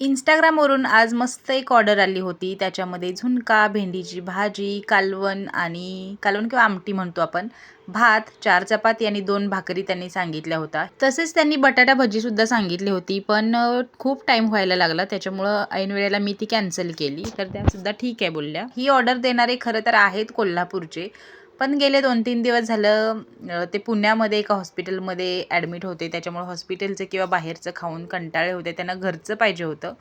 इंस्टाग्रामवरून आज मस्त एक ऑर्डर आली होती. त्याच्यामध्ये झुणका भेंडीची भाजी कालवण आणि कालवण किंवा आमटी म्हणतो आपण. भात चार चपाती आणि दोन भाकरी त्यांनी सांगितल्या होत्या. तसेच त्यांनी बटाटा भजीसुद्धा सांगितली होती पण खूप टाईम व्हायला लागला. त्याच्यामुळं ऐन वेळेला मी ती कॅन्सल केली. तर त्यासुद्धा ठीक आहे बोलल्या. ही ऑर्डर देणारे खरं तर आहेत कोल्हापूरचे. पण गेले दोन तीन दिवस झालं ते पुण्यामध्ये एका हॉस्पिटलमध्ये ॲडमिट होते. त्याच्यामुळे हॉस्पिटलचं किंवा बाहेरचं खाऊन कंटाळे होते. त्यांना घरचं पाहिजे होतं.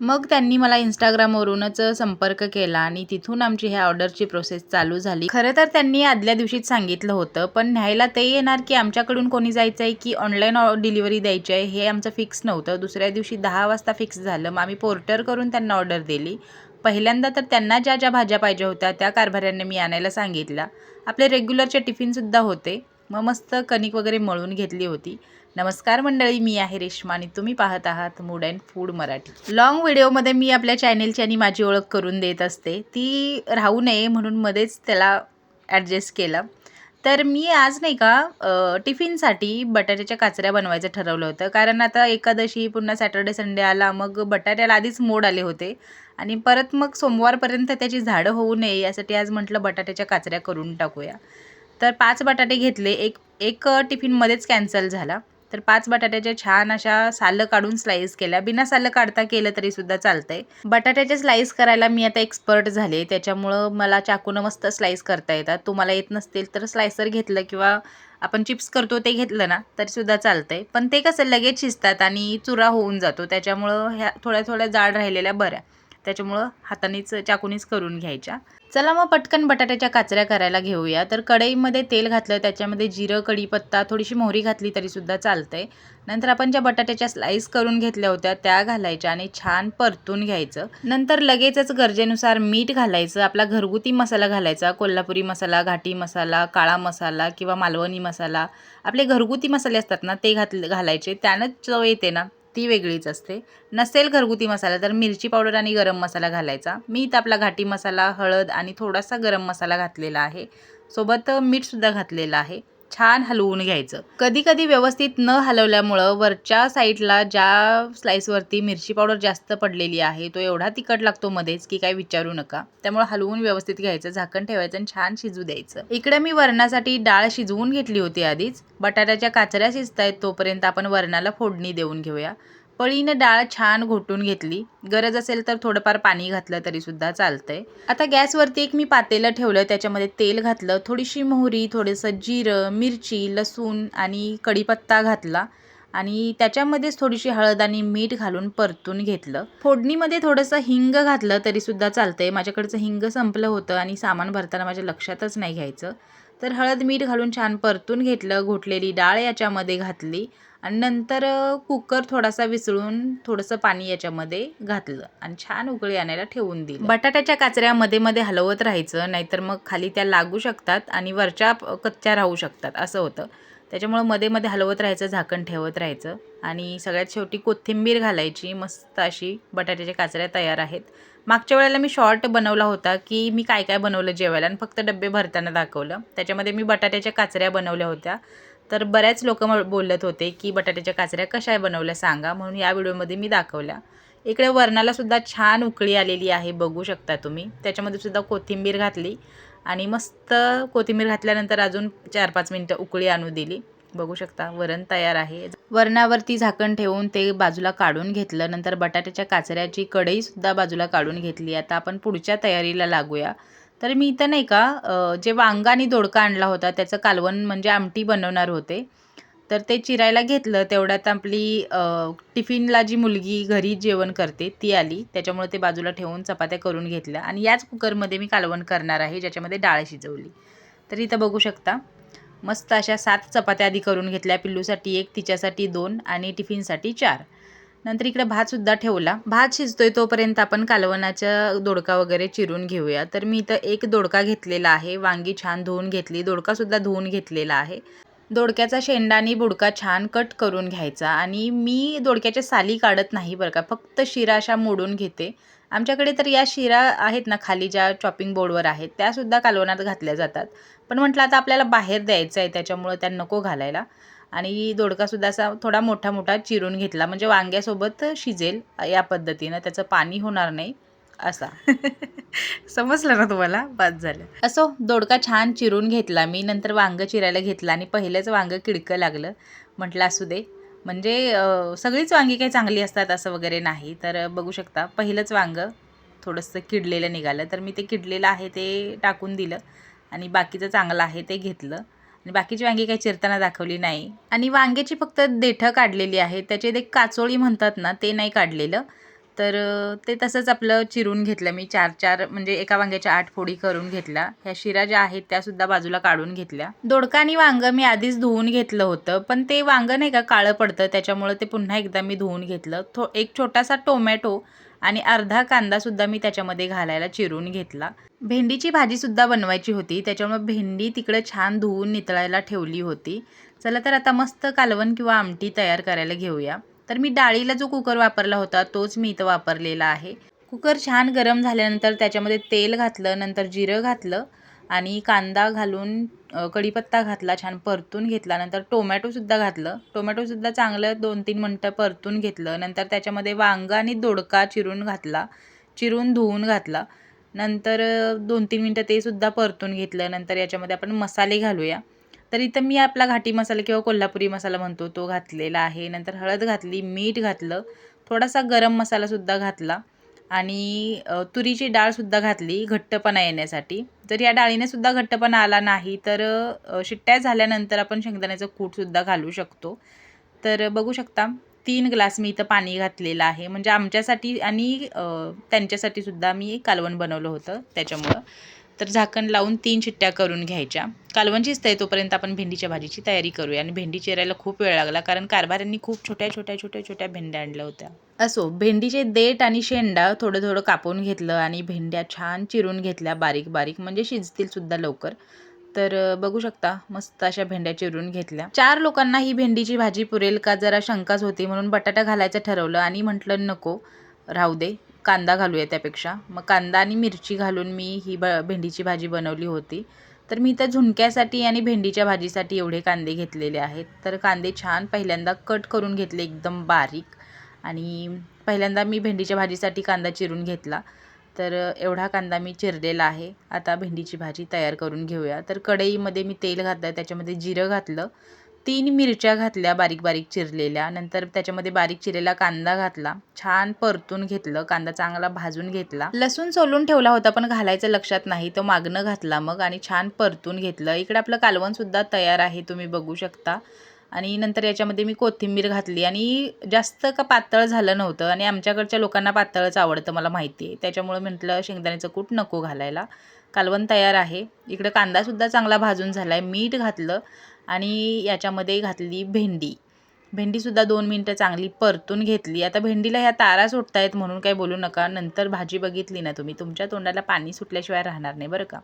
मग त्यांनी मला इंस्टाग्रामवरूनच संपर्क केला आणि तिथून आमची ह्या ऑर्डरची प्रोसेस चालू झाली. खरं तर त्यांनी आदल्या दिवशीच सांगितलं होतं पण न्यायला ते येणार की आमच्याकडून कोणी जायचं आहे की ऑनलाईन डिलिव्हरी द्यायची आहे हे आमचं फिक्स नव्हतं. दुसऱ्या दिवशी दहा वाजता फिक्स झालं. मग आम्ही पोर्टर करून त्यांना ऑर्डर दिली. पहिल्यांदा तर त्यांना ज्या ज्या भाज्या पाहिजे होत्या त्या कारभाऱ्यांनी मी आणायला सांगितल्या. आपले रेग्युलरचे टिफिनसुद्धा होते. मग मस्त कणिक वगैरे मळून घेतली होती. नमस्कार मंडळी मी आहे रेश्मा आणि तुम्ही पाहत आहात mood and food Marathi. Long व्हिडिओमध्ये मी आपल्या चॅनेलची आणि माझी ओळख करून देत असते. ती राहू नये म्हणून मध्येच त्याला ॲडजस्ट केलं. तर मी आज नाही का टिफिनसाठी बटाट्याच्या काचऱ्या बनवायचं ठरवलं होतं. कारण आता एकादशी पुन्हा सॅटर्डे संडे आला मग बटाट्याला आधीच मोड आले होते. आणि परत मग सोमवारपर्यंत त्याची झाडं होऊ नये यासाठी आज म्हटलं बटाट्याच्या काचऱ्या करून टाकूया. तर पाच बटाटे घेतले. एक एक टिफिनमध्येच कॅन्सल झाला. तर पाच बटाट्याच्या छान अशा सालं काढून स्लाईस केल्या. बिना सालं काढता केलं तरी सुद्धा चालतंय. बटाट्याचे स्लाईस करायला मी आता एक्सपर्ट झाले. त्याच्यामुळं मला चाकूनं मस्त स्लाईस करता येतात. तुम्हाला येत नसतील तर स्लायसर घेतलं किंवा आपण चिप्स करतो ते घेतलं ना तरीसुद्धा चालतंय. पण ते कसं लगेच शिजतात आणि चुरा होऊन जातो. त्याच्यामुळं ह्या थोड्या थोड्या जाड राहिलेल्या बऱ्या. त्याच्यामुळं हातानेच चाकूनीच करून घ्यायच्या. चला मग पटकन बटाट्याच्या काचऱ्या करायला घेऊया. तर कढईमध्ये तेल घातलं त्याच्यामध्ये जिरं कढीपत्ता थोडीशी मोहरी घातली तरीसुद्धा चालतंय. नंतर आपण ज्या बटाट्याच्या स्लाईस करून घेतल्या होत्या त्या घालायच्या आणि छान परतून घ्यायचं. नंतर लगेचच गरजेनुसार मीठ घालायचं आपला घरगुती मसाला घालायचा कोल्हापुरी मसाला घाटी मसाला काळा मसाला किंवा मालवणी मसाला. आपले घरगुती मसाले असतात ना ते घातले घालायचे. त्यानं चव येते ना. ती वेगळीच असते. नसेल घरगुती मसाला तर मिरची पावडर आणि गरम मसाला घालायचा. मी इथं आपला घाटी मसाला हळद आणि थोडासा गरम मसाला घातलेला आहे. सोबत मीठसुद्धा घातलेलं आहे. छान हलवून घ्यायचं. कधी कधी व्यवस्थित न हलवल्यामुळं वरच्या साईडला ज्या स्लाईसवरती मिरची पावडर जास्त पडलेली आहे तो एवढा तिखट लागतो मध्येच की काय विचारू नका. त्यामुळे हलवून व्यवस्थित घ्यायचं झाकण ठेवायचं आणि छान शिजू द्यायचं. इकडे मी वरणासाठी डाळ शिजवून घेतली होती आधीच. बटाट्याच्या काचऱ्या शिजतायत तोपर्यंत आपण वरणाला फोडणी देऊन घेऊया. पळीनं डाळ छान घोटून घेतली. गरज असेल तर थोडंफार पाणी घातलं तरीसुद्धा चालतं चालतंय. आता गॅसवरती एक मी पातेलं ठेवलं त्याच्यामध्ये तेल घातलं थोडीशी मोहरी थोडंसं जिरं मिरची लसूण आणि कढीपत्ता घातला आणि त्याच्यामध्येच थोडीशी हळद आणि मीठ घालून परतून घेतलं. फोडणीमध्ये थोडंसं हिंग घातलं तरीसुद्धा चालतं चालतंय. माझ्याकडचं हिंग संपलं होतं आणि सामान भरताना माझ्या लक्षातच नाही घ्यायचं. तर हळद मीठ घालून छान परतून घेतलं. घोटलेली डाळ याच्यामध्ये घातली. आणि नंतर कुकर थोडासा विसळून थोडंसं पाणी याच्यामध्ये घातलं आणि छान उकळी आणायला ठेवून दिली. बटाट्याच्या काचऱ्या मध्ये मध्ये हलवत राहायचं नाहीतर मग खाली त्या लागू शकतात आणि वरच्या कच्च्या राहू शकतात असं होतं. त्याच्यामुळं मध्ये मध्ये हलवत राहायचं झाकण ठेवत राहायचं आणि सगळ्यात शेवटी कोथिंबीर घालायची मस्त अशी बटाट्याच्या काचऱ्या तयार आहेत. मागच्या वेळेला मी शॉर्ट बनवला होता की मी काय काय बनवलं जेवायला आणि फक्त डबे भरताना दाखवलं. त्याच्यामध्ये मी बटाट्याच्या काचऱ्या बनवल्या होत्या. तर बऱ्याच लोक बोलत होते की बटाट्याच्या काचऱ्या कशा बनवल्या सांगा म्हणून या व्हिडिओमध्ये मी दाखवल्या. इकडे वरणाला सुद्धा छान उकळी आलेली आहे बघू शकता तुम्ही. त्याच्यामध्ये सुद्धा कोथिंबीर घातली आणि मस्त कोथिंबीर घातल्यानंतर अजून चार पाच मिनटं उकळी आणू दिली. बघू शकता वरण तयार आहे. वरणावरती झाकण ठेवून ते बाजूला काढून घेतलं. नंतर बटाट्याच्या काचऱ्याची कढईसुद्धा बाजूला काढून घेतली. आता आपण पुढच्या तयारीला लागूया. तर मी इथं नाही का जे वांगा आणि दोडका आणला होता त्याचं कालवण म्हणजे आमटी बनवणार होते. तर ते चिरायला घेतलं तेवढ्यात आपली टिफिनला जी मुलगी घरी जेवण करते ती आली. त्याच्यामुळे ते बाजूला ठेवून चपात्या करून घेतल्या. आणि याच कुकरमध्ये मी कालवण करणार आहे ज्याच्यामध्ये डाळ शिजवली. तर इथं बघू शकता मस्त अशा सात चपात्या आधी करून घेतल्या. पिल्लूसाठी एक तिच्यासाठी दोन आणि टिफिनसाठी चार. नंतर इकडे भातसुद्धा ठेवला. भात शिजतोय तोपर्यंत आपण कालवणाचा दोडका वगैरे चिरून घेऊया. तर मी इथं एक दोडका घेतलेला आहे. वांगी छान धुवून घेतली. दोडकासुद्धा धुवून घेतलेला आहे. दोडक्याचा शेंडा आणि बुडका छान कट करून घ्यायचा. आणि मी दोडक्याच्या साली काढत नाही बरं का. फक्त शिरा अशा मोडून घेते. आमच्याकडे तर या शिरा आहेत ना खाली ज्या चॉपिंग बोर्डवर आहेत त्यासुद्धा कालवणात घातल्या जातात. पण म्हटलं आता आपल्याला बाहेर द्यायचं आहे त्याच्यामुळं त्या नको घालायला. आणि दोडकासुद्धा असा थोडा मोठा मोठा चिरून घेतला. म्हणजे वांग्यासोबत शिजेल या पद्धतीनं. त्याचं पाणी होणार नाही असा. समजलं ना तुम्हाला? बाद झालं. असो दोडका छान चिरून घेतला. मी नंतर वांगं चिरायला घेतलं आणि पहिलंच वांगं किडकं लागलं. म्हटलं असू दे. म्हणजे सगळीच वांगी काही चांगली असतात असं वगैरे नाही. तर बघू शकता पहिलंच वांगं थोडंसं किडलेलं निघालं. तर मी ते किडलेलं आहे ते टाकून दिलं आणि बाकीचं चांगलं आहे ते घेतलं. आणि बाकीची वांगी काही चिरताना दाखवली नाही. आणि वांग्याची फक्त देठं काढलेली आहेत. त्याचे ते काचोळी म्हणतात ना ते नाही काढलेलं. तर ते तसंच आपलं चिरून घेतलं मी. चार चार म्हणजे एका वांग्याच्या आठ फोडी करून घेतल्या. ह्या शिरा ज्या आहेत त्यासुद्धा बाजूला काढून घेतल्या. दोडका आणि वांगं मी आधीच धुवून घेतलं होतं पण ते वांगं नाही का काळं पडतं त्याच्यामुळं ते पुन्हा एकदा मी धुवून घेतलं. थो एक छोटासा टोमॅटो आणि अर्धा कांदासुद्धा मी त्याच्यामध्ये घालायला चिरून घेतला. भेंडीची भाजीसुद्धा बनवायची होती त्याच्यामुळे भेंडी तिकडे छान धुवून नितळायला ठेवली होती. चला तर आता मस्त कालवण किंवा आमटी तयार करायला घेऊया. तर मी डाळीला जो कुकर वापरला होता तोच मी इथं वापरलेला आहे. कुकर छान गरम झाल्यानंतर त्याच्यामध्ये तेल घातलं नंतर जिरं घातलं आणि कांदा घालून कढीपत्ता घातला छान परतून घेतला. नंतर टोमॅटोसुद्धा घातलं. टोमॅटोसुद्धा चांगलं दोन तीन मिनटं परतून घेतलं. नंतर त्याच्यामध्ये वांगं आणि दोडका चिरून घातला. चिरून धुवून घातला. नंतर दोन तीन मिनटं ते सुद्धा परतून घेतलं. नंतर याच्यामध्ये आपण मसाले घालूया. तर इथं मी आपला घाटी मसाला किंवा कोल्हापुरी मसाला म्हणतो तो घातलेला आहे. नंतर हळद घातली मीठ घातलं थोडासा गरम मसालासुद्धा घातला आणि तुरीची डाळसुद्धा घातली घट्टपणा येण्यासाठी. जर या डाळीनेसुद्धा घट्टपणा आला नाही तर शिट्ट्या झाल्यानंतर आपण शेंगदाण्याचं कूटसुद्धा घालू शकतो. तर बघू शकता तीन ग्लास मी इथं पाणी घातलेलं आहे. म्हणजे आमच्यासाठी आणि त्यांच्यासाठी सुद्धा मी कालवण बनवलं होतं त्याच्यामुळं. तर झाकण लावून तीन शिट्ट्या करून घ्यायच्या. कालवण शिजतंय तोपर्यंत आपण भेंडीच्या भाजीची तयारी करूया आणि भेंडी चिरायला खूप वेळ लागला कारण कारभाऱ्यांनी खूप छोट्या छोट्या छोट्या छोट्या भेंड्या आणल्या होत्या. असो भेंडीचे देठ आणि शेंडा थोडं थोडं कापून घेतलं आणि भेंड्या छान चिरून घेतल्या बारीक बारीक म्हणजे शिजतील सुद्धा लवकर. तर बघू शकता मस्त अशा भेंड्या चिरून घेतल्या. चार लोकांना ही भेंडीची भाजी पुरेल का? जरा शंकाच होती म्हणून बटाटा घालायचं ठरवलं आणि म्हटलं नको राहू दे. कांदा घालूया त्यापेक्षा. मग कांदा आणि मिरची घालून मी ही ब भेंडीची भाजी बनवली होती. तर मी त्या झुणक्यासाठी आणि भेंडीच्या भाजीसाठी एवढे कांदे घेतलेले आहेत. तर कांदे छान पहिल्यांदा कट करून घेतले एकदम बारीक. आणि पहिल्यांदा मी भेंडीच्या भाजीसाठी कांदा चिरून घेतला. तर एवढा कांदा मी चिरलेला आहे. आता भेंडीची भाजी तयार करून घेऊया. तर कढईमध्ये मी तेल घातलं त्याच्यामध्ये जिरं घातलं. तीन मिरच्या घातल्या बारीक बारीक चिरलेल्या. नंतर त्याच्यामध्ये बारीक चिरलेला कांदा घातला. छान परतून घेतलं. कांदा चांगला भाजून घेतला. लसूण सोलून ठेवला होता पण घालायचं लक्षात नाही. तो मागणं घातला मग आणि छान परतून घेतलं. इकडे आपलं कालवणसुद्धा तयार आहे तुम्ही बघू शकता. आणि नंतर याच्यामध्ये मी कोथिंबीर घातली. आणि जास्त का पातळ झालं नव्हतं आणि आमच्याकडच्या लोकांना पातळच आवडतं मला माहिती आहे. त्याच्यामुळे म्हटलं शेंगदाण्याचं कूट नको घालायला. कालवण तयार आहे. इकडं कांदासुद्धा चांगला भाजून झाला आहे मीठ घातलं. आणि याच्यामध्ये घातली भेंडी. भेंडीसुद्धा दोन मिनटं चांगली परतून घेतली. आता भेंडीला ह्या तारा सुटत आहेत म्हणून काही बोलू नका. नंतर भाजी बघितली ना तुम्ही. तुमच्या तोंडाला पाणी सुटल्याशिवाय राहणार नाही बरं का.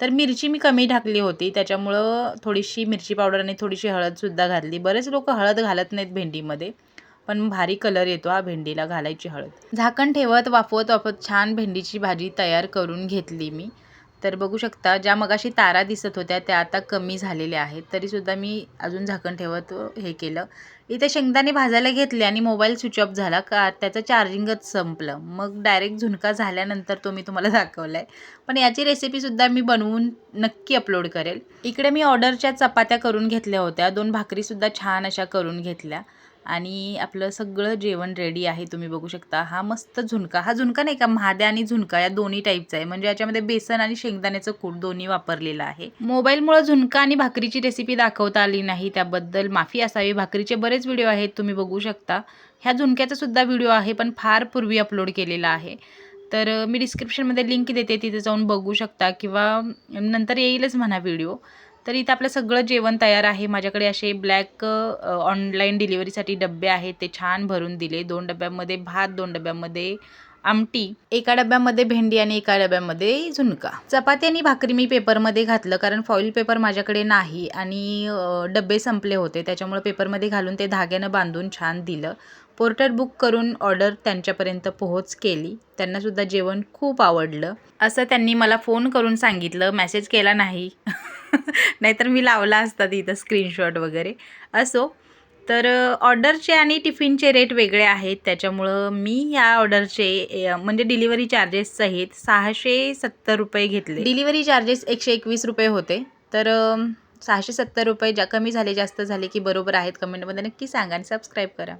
तर मिरची मी कमी टाकली होती. त्याच्यामुळं थोडीशी मिरची पावडर आणि थोडीशी हळदसुद्धा घातली. बरेच लोक हळद घालत नाहीत भेंडीमध्ये. पण भारी कलर येतो हा भेंडीला घालायची हळद. झाकण ठेवत वाफवत वाफवत छान भेंडीची भाजी तयार करून घेतली मी. तर बघू शकता ज्या मगाशी तारा दिसत होत्या त्या आता कमी झालेल्या आहेत. तरीसुद्धा मी अजून झाकण ठेवत हे केलं. इथे शेंगदाणे भाजायला घेतले आणि मोबाईल स्विच ऑफ झाला. का त्याचं चार्जिंगच संपलं. मग डायरेक्ट झुणका झाल्यानंतर तो मी तुम्हाला दाखवला आहे पण याची रेसिपीसुद्धा मी बनवून नक्की अपलोड करेल. इकडे मी ऑर्डरच्या चपात्या करून घेतल्या होत्या. दोन भाकरीसुद्धा छान अशा करून घेतल्या. आणि आपलं सगळं जेवण रेडी आहे तुम्ही बघू शकता. हा मस्त झुणका हा झुणका नाही का महाद्या आणि झुणका या दोन्ही टाईपचा आहे. म्हणजे याच्यामध्ये बेसन आणि शेंगदाण्याचं कूट दोन्ही वापरलेलं आहे. मोबाईलमुळं झुणका आणि भाकरीची रेसिपी दाखवता आली नाही त्याबद्दल माफी असावी. भाकरीचे बरेच व्हिडिओ आहेत तुम्ही बघू शकता. ह्या झुणक्याचा सुद्धा व्हिडिओ आहे पण फार पूर्वी अपलोड केलेला आहे. तर मी डिस्क्रिप्शनमध्ये लिंक देते तिथे जाऊन बघू शकता किंवा नंतर येईलच म्हणा व्हिडिओ तर इथं आपलं सगळं जेवण तयार आहे. माझ्याकडे असे ब्लॅक ऑनलाईन डिलिव्हरीसाठी डबे आहेत. ते छान भरून दिले. दोन डब्यामध्ये भात दोन डब्यामध्ये आमटी एका डब्यामध्ये भेंडी आणि एका डब्यामध्ये झुणका. चपाती आणि भाकरी मी पेपरमध्ये घातलं कारण फॉईल पेपर माझ्याकडे नाही आणि डब्बे डबे संपले होते. त्याच्यामुळे पेपरमध्ये घालून ते धाग्यानं बांधून छान दिलं. पोर्टर बुक करून ऑर्डर त्यांच्यापर्यंत पोहोच केली. त्यांनासुद्धा जेवण खूप आवडलं. असं त्यांनी मला फोन करून सांगितलं मेसेज केला नाही. नाहीतर मी लावला असता तिथं स्क्रीनशॉट वगैरे. असो तर ऑर्डरचे आणि टिफिनचे रेट वेगळे आहेत. त्याच्यामुळं मी या ऑर्डरचे म्हणजे डिलिव्हरी चार्जेस सहित सहाशे सत्तर रुपये घेतले. डिलिव्हरी चार्जेस एकशे एकवीस रुपये होते. तर सहाशे सत्तर रुपये ज्या कमी झाले जास्त झाले की बरोबर आहेत कमेंटमध्ये नक्की सांगा आणि सबस्क्राईब करा.